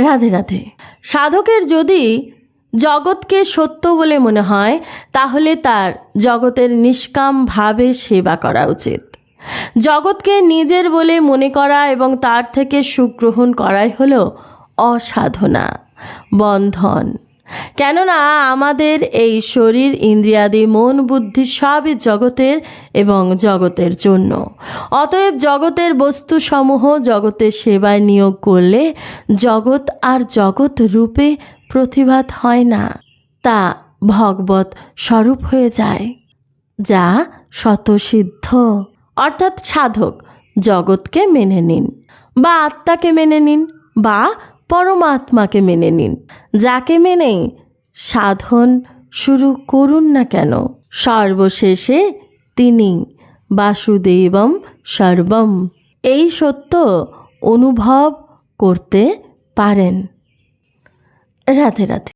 রাধে রাধে। সাধকের যদি জগৎকে সত্য বলে মনে হয়, তাহলে তার জগতের নিষ্কামভাবে সেবা করা উচিত। জগৎকে নিজের বলে মনে করা এবং তার থেকে সুগ্রহণ করাই হলো অসাধনা, বন্ধন। কেননা আমাদের এই শরীর, ইন্দ্রিয়াদি, মন, বুদ্ধি সবই জগতের এবং জগতের জন্য। অতএব জগতের বস্তুসমূহ জগতের সেবায় নিয়োগ করলে জগৎ আর জগৎ রূপে প্রতিভাত হয় না, তা ভগবত স্বরূপ হয়ে যায়, যা শতসিদ্ধ অর্থাৎ সাধক জগৎকে মেনে নিন, বা আত্মাকে মেনে নিন, বা পরমাত্মাকে মেনে নিন। যাকে মেনে সাধন শুরু করুন না কেন, সর্বশেষে তিনি বাসুদেবম সর্বম। এই সত্য অনুভব করতে পারেন। রাধে রাধে।